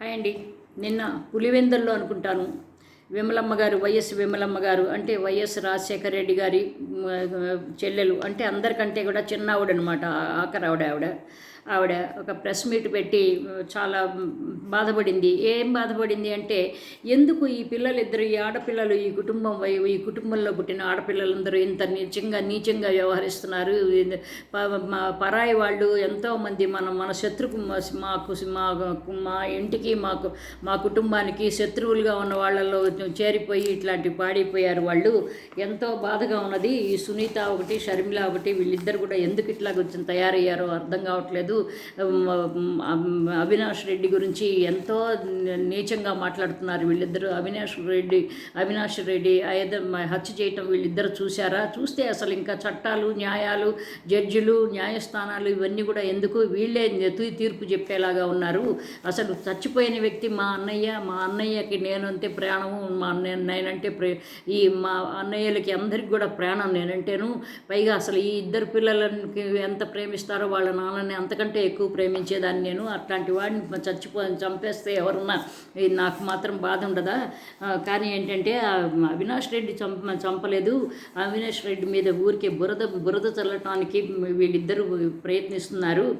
Hi అండి. నిన్న పులివెందల్లో అనుకుంటాను. విమలమ్మ గారు వైఎస్ విమలమ్మ గారు అంటే వైఎస్ రాజశేఖర రెడ్డి గారి చెల్లెలు అంటే అందరికంటే కూడా చిన్న ఆవిడ అనమాట ఆఖరి ఆవిడ ఆవిడ. ఆవిడ ఒక ప్రెస్ మీట్ పెట్టి చాలా బాధపడింది. ఏం బాధపడింది అంటే ఎందుకు ఈ పిల్లలిద్దరు ఈ ఆడపిల్లలు ఈ కుటుంబం వై- ఈ కుటుంబంలో పుట్టిన ఆడపిల్లలందరూ ఇంత నీచంగా నీచంగా వ్యవహరిస్తున్నారు? మా పరాయి వాళ్ళు ఎంతోమంది మన మన శత్రుకు మాకు మా మా ఇంటికి మాకు మా కుటుంబానికి శత్రువులుగా ఉన్న వాళ్ళలో చేరిపోయి ఇట్లాంటి పాడిపోయారు వాళ్ళు. ఎంతో బాధగా ఉన్నది. ఈ సునీత ఒకటి షర్మిల ఒకటి వీళ్ళిద్దరు కూడా ఎందుకు ఇట్లా కొంచెం తయారయ్యారో అర్థం కావట్లేదు. ఉమ్, అవినాష్ రెడ్డి గురించి ఎంతో నీచంగా మాట్లాడుతున్నారు వీళ్ళిద్దరు. అవినాష్ రెడ్డి అవినాష్ రెడ్డి హత్య చేయటం వీళ్ళిద్దరు చూశారా? చూస్తే అసలు ఇంకా చట్టాలు న్యాయాలు జడ్జిలు న్యాయస్థానాలు ఇవన్నీ కూడా ఎందుకు? వీళ్ళే తీర్పు చెప్పేలాగా ఉన్నారు. అసలు చచ్చిపోయిన వ్యక్తి మా అన్నయ్య మా అన్నయ్యకి నేనంటే ప్రాణము మా అన్నయ్య నేనంటే ప్రే ఈ మా అన్నయ్యలకి అందరికి కూడా ప్రాణం నేనంటేను. పైగా అసలు ఈ ఇద్దరు పిల్లలకి ఎంత ప్రేమిస్తారో వాళ్ళ నాన్నని అంత అంతకంటే ఎక్కువ ప్రేమించేదాన్ని నేను. అట్లాంటి వాడిని చచ్చిపో చంపేస్తే ఎవరున్నా నాకు మాత్రం బాధ ఉండదా? కానీ ఏంటంటే అవినాష్ రెడ్డి చంప చంపలేదు. అవినాష్ రెడ్డి మీద ఊరికే బురద బురద చల్లటానికి వీళ్ళిద్దరూ ప్రయత్నిస్తున్నారు.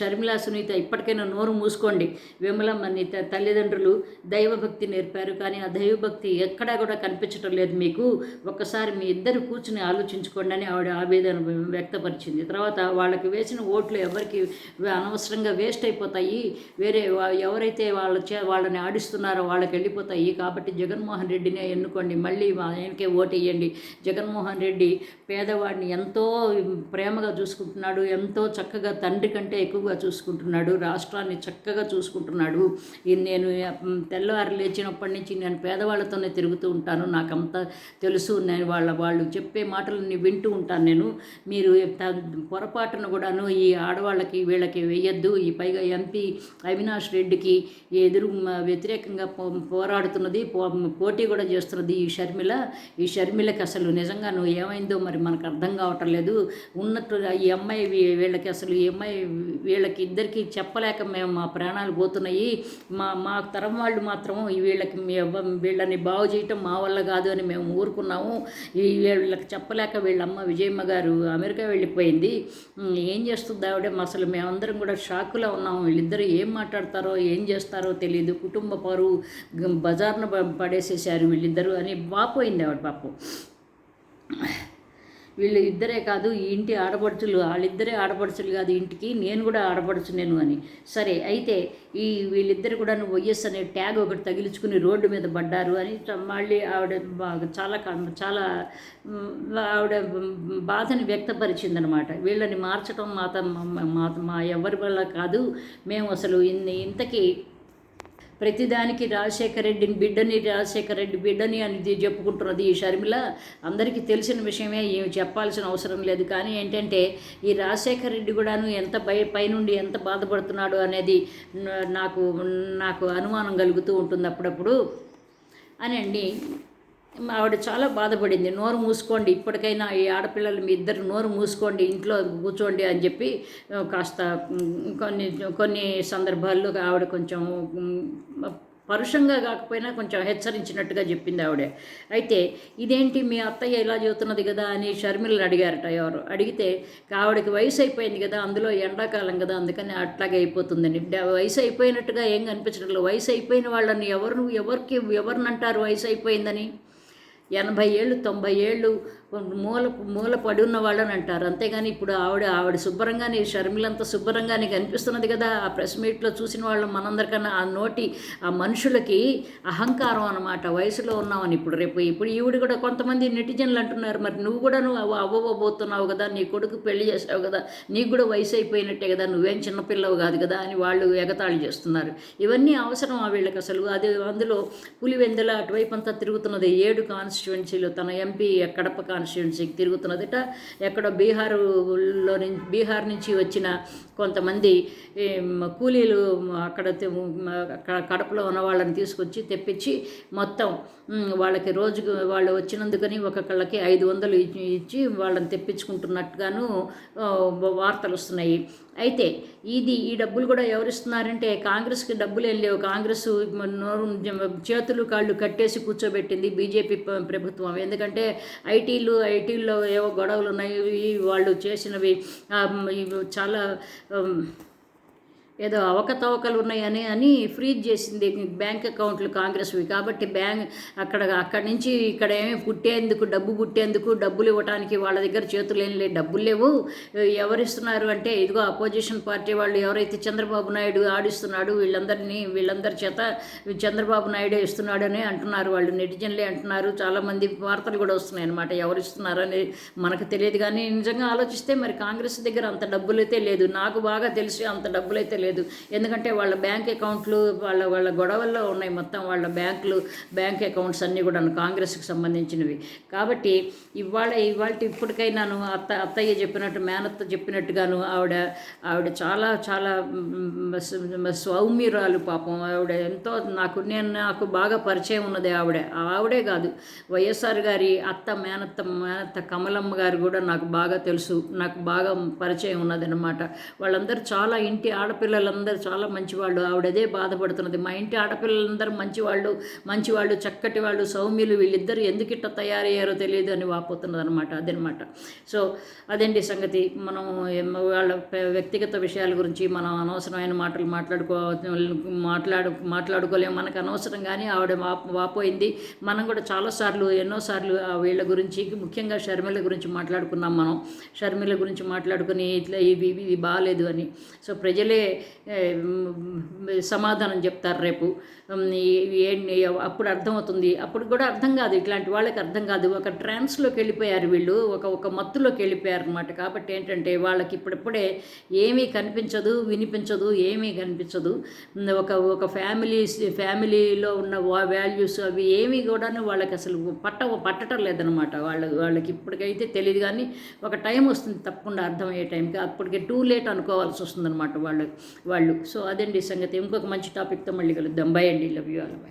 షర్మిలా సునీత ఇప్పటికైనా నోరు మూసుకోండి. విమలమ్మని త- తల్లిదండ్రులు దైవభక్తి నేర్పారు. కానీ ఆ దైవభక్తి ఎక్కడా కూడా కనిపించడం లేదు మీకు. ఒక్కసారి మీ ఇద్దరు కూర్చుని ఆలోచించుకోండి అని ఆవిడ ఆవేదన వ్యక్తపరిచింది. తర్వాత వాళ్ళకి వేసిన ఓట్లు ఎవరికి అనవసరంగా వేస్ట్ అయిపోతాయి. వేరే ఎవరైతే వాళ్ళ చే వాళ్ళని ఆడిస్తున్నారో వాళ్ళకి వెళ్ళిపోతాయి. కాబట్టి జగన్మోహన్ రెడ్డినే ఎన్నుకోండి. మళ్ళీ ఆయనకే ఓటు వేయండి జగన్మోహన్ రెడ్డి పేదవాడిని ఎంతో ప్రేమగా చూసుకుంటున్నాడు. ఎంతో చక్కగా తండ్రి కంటే ఎక్కువగా చూసుకుంటున్నాడు. రాష్ట్రాన్ని చక్కగా చూసుకుంటున్నాడు. ఈ నేను తెల్లవారు లేచినప్పటి నుంచి నేను పేదవాళ్ళతోనే తిరుగుతూ ఉంటాను. నాకంతా తెలుసు. నేను వాళ్ళ వాళ్ళు చెప్పే మాటలని వింటూ ఉంటాను నేను. మీరు త- పొరపాటున కూడాను ఈ ఆడవాళ్ళకి వీళ్ళకి వేయొద్దు. ఈ పైగా ఎంపీ అవినాష్ రెడ్డికి ఎదురు వ్యతిరేకంగా పో పోరాడుతున్నది. పో పోటీ కూడా చేస్తున్నది ఈ షర్మిల. ఈ షర్మిలకి అసలు నిజంగా నువ్వు ఏమైందో మరి మనకు అర్థం కావటం లేదు. ఉన్నట్టు ఈ అమ్మాయి వీళ్ళకి అసలు ఈ అమ్మాయి వీళ్ళకి ఇద్దరికి చెప్పలేక మేము మా ప్రాణాలు పోతున్నాయి. మా మా తరం వాళ్ళు మాత్రం వీళ్ళకి వీళ్ళని బాగు చేయటం మా వల్ల కాదు అని మేము ఊరుకున్నాము. ఈ వీళ్ళకి చెప్పలేక వీళ్ళమ్మ విజయమ్మ గారు అమెరికా వెళ్ళిపోయింది. ఏం చేస్తుంది ఆవిడ? అసలు మేము మేమందరం కూడా షాకులో ఉన్నాము. వీళ్ళిద్దరూ ఏం మాట్లాడతారో ఏం చేస్తారో తెలియదు కుటుంబ పరువు బజార్ను పడేసేసారు వీళ్ళిద్దరూ అని వాపోయింది ఆవిడ పాపం. వీళ్ళు ఇద్దరే కాదు ఈ ఇంటి ఆడపడుచులు వాళ్ళిద్దరే ఆడపడుచులు కాదు ఇంటికి నేను కూడా ఆడపడుచు నేను అని. సరే అయితే ఈ వీళ్ళిద్దరు కూడా వైఎస్ అనే ట్యాగ్ ఒకటి తగిలించుకుని రోడ్డు మీద పడ్డారు అని మళ్ళీ ఆవిడ బాగా చాలా చాలా ఆవిడ బాధని వ్యక్తపరిచిందనమాట. వీళ్ళని మార్చడం మాత మా- మా మా ఎవరి వల్ల కాదు మేము అసలు ఇన్ని ఇంతకీ ప్రతిదానికి రాజశేఖర రెడ్డిని బిడ్డని రాజశేఖర రెడ్డి బిడ్డని అని చెప్పుకుంటున్నది ఈ షర్మిల. అందరికీ తెలిసిన విషయమే ఏమి చెప్పాల్సిన అవసరం లేదు. కానీ ఏంటంటే ఈ రాజశేఖర రెడ్డి కూడాను ఎంత భయ పైనుండి ఎంత బాధపడుతున్నాడు అనేది నాకు నాకు అనుమానం కలుగుతూ ఉంటుంది అప్పుడప్పుడు. అని అండి. ఆవిడ చాలా బాధపడింది. నోరు మూసుకోండి ఇప్పటికైనా ఈ ఆడపిల్లలు మీ ఇద్దరు నోరు మూసుకోండి ఇంట్లో కూర్చోండి అని చెప్పి కాస్త కొన్ని కొన్ని సందర్భాల్లో ఆవిడ కొంచెం పరుషంగా కాకపోయినా కొంచెం హెచ్చరించినట్టుగా చెప్పింది ఆవిడ. అయితే ఇదేంటి మీ అత్తయ్య ఇలా చెబుతున్నది కదా? అని షర్మిలను అడిగారట ఎవరు. అడిగితే ఆవిడకి వయసు అయిపోయింది కదా అందులో ఎండాకాలం కదా అందుకని అట్లాగే అయిపోతుందని వయసు అయిపోయినట్టుగా ఏం కనిపించడం లేదు వయసు అయిపోయిన వాళ్ళని ఎవరు ఎవరికి ఎవరినంటారు వయసు అయిపోయిందని? ఎనభై ఏళ్ళు తొంభై ఏళ్ళు మూల మూల పడి ఉన్న వాళ్ళని అంటారు. అంతేగాని ఇప్పుడు ఆవిడ ఆవిడ శుభ్రంగానే షర్మిలంతా శుభ్రంగానే కనిపిస్తున్నది కదా. ఆ ప్రెస్ మీట్లో చూసిన వాళ్ళం మనందరికన్నా ఆ నోటి ఆ మనుషులకి అహంకారం అనమాట వయసులో ఉన్నామని ఇప్పుడు రేపు ఇప్పుడు ఈవిడ కూడా కొంతమంది నెటిజన్లు అంటున్నారు. మరి నువ్వు కూడా నువ్వు అవ్వబోతున్నావు కదా. నీ కొడుకు పెళ్ళి చేసావు కదా. నీకు కూడా వయసు అయిపోయినట్టే కదా. నువ్వేం చిన్నపిల్లవు కాదు కదా అని వాళ్ళు ఎగతాళి చేస్తున్నారు. ఇవన్నీ అవసరం ఆ వీళ్ళకి అసలు. అది అందులో పులివెందెల అటువైపు అంతా తిరుగుతున్నది. ఏడు కాన్స్టిట్యువెన్సీలో తన ఎంపీ కడప కాన్స్టిట్యువెన్సీకి తిరుగుతున్నదిట. ఎక్కడో బీహారులో నుంచి బీహార్ నుంచి వచ్చిన కొంతమంది కూలీలు అక్కడ కడపలో ఉన్న వాళ్ళని తీసుకొచ్చి తెప్పించి మొత్తం వాళ్ళకి రోజుకు వాళ్ళు వచ్చినందుకని ఒక్కొక్కళ్ళకి ఐదు వందలు ఇచ్చి వాళ్ళని తెప్పించుకుంటున్నట్టుగాను వార్తలు వస్తున్నాయి. అయితే ఇది ఈ డబ్బులు కూడా ఎవరిస్తున్నారంటే కాంగ్రెస్కి డబ్బులు ఏం లేవు. కాంగ్రెస్ నోరు చేతులు కాళ్ళు కట్టేసి కూర్చోబెట్టింది బీజేపీ ప్రభుత్వం. ఎందుకంటే ఐటీలు ఐటీల్లో ఏవో గొడవలు ఉన్నాయి. వాళ్ళు చేసినవి చాలా ఏదో అవకతవకలు ఉన్నాయని అని ఫ్రీజ్ చేసింది బ్యాంక్ అకౌంట్లు కాంగ్రెస్వి. కాబట్టి బ్యాంక్ అక్కడ అక్కడి నుంచి ఇక్కడ ఏమి పుట్టేందుకు డబ్బు పుట్టేందుకు డబ్బులు ఇవ్వడానికి వాళ్ళ దగ్గర చేతులు ఏం లేవు. డబ్బులు లేవు. ఎవరిస్తున్నారు అంటే ఇదిగో అపోజిషన్ పార్టీ వాళ్ళు ఎవరైతే చంద్రబాబు నాయుడు ఆడిస్తున్నాడు వీళ్ళందరినీ వీళ్ళందరి చేత చంద్రబాబు నాయుడే ఇస్తున్నాడు అని అంటున్నారు వాళ్ళు. నెటిజన్లే అంటున్నారు. చాలామంది వార్తలు కూడా వస్తున్నాయి అనమాట ఎవరిస్తున్నారు అనేది మనకు తెలియదు. కానీ నిజంగా ఆలోచిస్తే మరి కాంగ్రెస్ దగ్గర అంత డబ్బులైతే లేదు. నాకు బాగా తెలిసి అంత డబ్బులైతే లేదు. ఎందుకంటే వాళ్ళ బ్యాంక్ అకౌంట్లు వాళ్ళ వాళ్ళ గొడవల్లో ఉన్నాయి మొత్తం వాళ్ళ బ్యాంకులు బ్యాంక్ అకౌంట్స్ అన్నీ కూడా కాంగ్రెస్కి సంబంధించినవి. కాబట్టి ఇవాళ ఇవాళ ఇప్పటికైనాను అత్త అత్తయ్య చెప్పినట్టు మేనత్త చెప్పినట్టుగాను ఆవిడ ఆవిడ చాలా చాలా సౌమ్యురాలు పాపం. ఆవిడ ఎంతో నాకు నేను నాకు బాగా పరిచయం ఉన్నది ఆవిడ. ఆవిడే కాదు. వైఎస్ఆర్ గారి అత్త మేనత్త మేనత్త కమలమ్మ గారు కూడా నాకు బాగా తెలుసు. నాకు బాగా పరిచయం ఉన్నదన్నమాట. వాళ్ళందరూ చాలా ఇంటి ఆడపిల్లలందరూ చాలా మంచివాళ్ళు. ఆవిడదే బాధపడుతున్నది. మా ఇంటి ఆడపిల్లలందరూ మంచివాళ్ళు మంచివాళ్ళు చక్కటి వాళ్ళు సౌమ్యులు వీళ్ళిద్దరు ఎందుకట్ట తయారయ్యారో తెలియదు అని వాపోతున్నది అనమాట అదనమాట సో అదండి సంగతి? మనం వాళ్ళ వ్యక్తిగత విషయాల గురించి మనం అనవసరమైన మాటలు మాట్లాడుకో మాట్లాడు మాట్లాడుకోలేము. మనకు అనవసరం కానీ ఆవిడ వాపోయింది. మనం కూడా చాలాసార్లు ఎన్నోసార్లు ఆ వీళ్ళ గురించి ముఖ్యంగా షర్మిల గురించి మాట్లాడుకున్నాం మనం. షర్మిల గురించి మాట్లాడుకుని ఇట్లా ఇది ఇది బాగాలేదు అని. సో ప్రజలే సమాధానం చెప్తారు రేపు. అప్పుడు అర్థమవుతుంది. అప్పుడు కూడా అర్థం కాదు. ఇట్లాంటి వాళ్ళకి అర్థం కాదు. ఒక ట్రాన్స్లోకి వెళ్ళిపోయారు వీళ్ళు. ఒక ఒక మత్తులోకి వెళ్ళిపోయారు అనమాట కాబట్టి ఏంటంటే వాళ్ళకి ఇప్పుడిప్పుడే ఏమీ కనిపించదు వినిపించదు ఏమీ కనిపించదు. ఒక ఒక ఫ్యామిలీ ఫ్యామిలీలో ఉన్న వాల్యూస్ అవి ఏమీ కూడా వాళ్ళకి అసలు పట్ట పట్టడం లేదనమాట వాళ్ళ వాళ్ళకి ఇప్పటికైతే తెలియదు కానీ ఒక టైం వస్తుంది తప్పకుండా అర్థమయ్యే టైంకి అప్పటికే టూ లేట్ అనుకోవాల్సి వస్తుందన్నమాట వాళ్ళు. వాళ్ళు. సో అదండి సంగతి. ఇంకొక మంచి టాపిక్తో మళ్ళీ కలుద్దాం. బై అండి. Love you all by